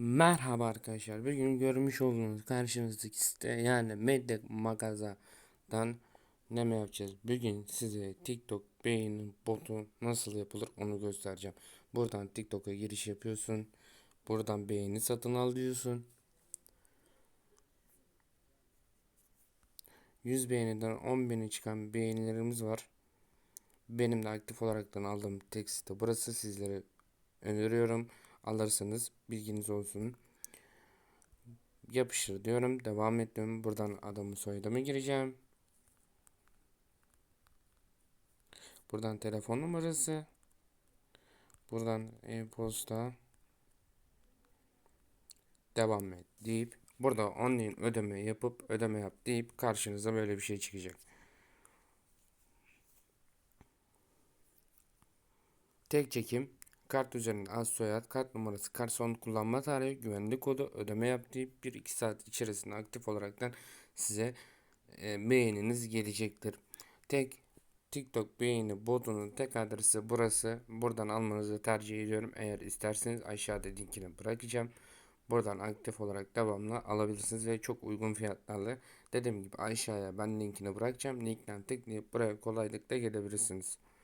Merhaba arkadaşlar. Bugün görmüş olduğunuz karşınızdaki site yani Medya Magaza'dan ne mi yapacağız? Bugün size TikTok beğeni botu nasıl yapılır onu göstereceğim. Buradan TikTok'a giriş yapıyorsun. Buradan beğeni satın alıyorsun. 100 beğeniden 10 bini çıkan beğenilerimiz var. Benim de aktif olaraktan aldığım tek site burası sizlere öneriyorum. Alırsanız bilginiz olsun yapıştır diyorum. Devam et. Buradan adamın soyadımı gireceğim. Buradan telefon numarası. Buradan e-posta. Devam et deyip burada online ödeme yapıp ödeme yap deyip karşınıza böyle bir şey çıkacak. Tek çekim Kart üzerinde ad soyad, kart numarası, kart son kullanma tarihi, güvenlik kodu, ödeme yap deyip 1-2 saat içerisinde aktif olaraktan size e, beğeniniz gelecektir. Tek TikTok beğeni botunun tek adresi burası. Buradan almanızı tercih ediyorum. Eğer isterseniz aşağıda linkini bırakacağım. Buradan aktif olarak devamlı alabilirsiniz ve çok uygun fiyatlarla. Dediğim gibi aşağıya ben linkini bırakacağım. Linkten tıklayıp buraya kolaylıkla gelebilirsiniz.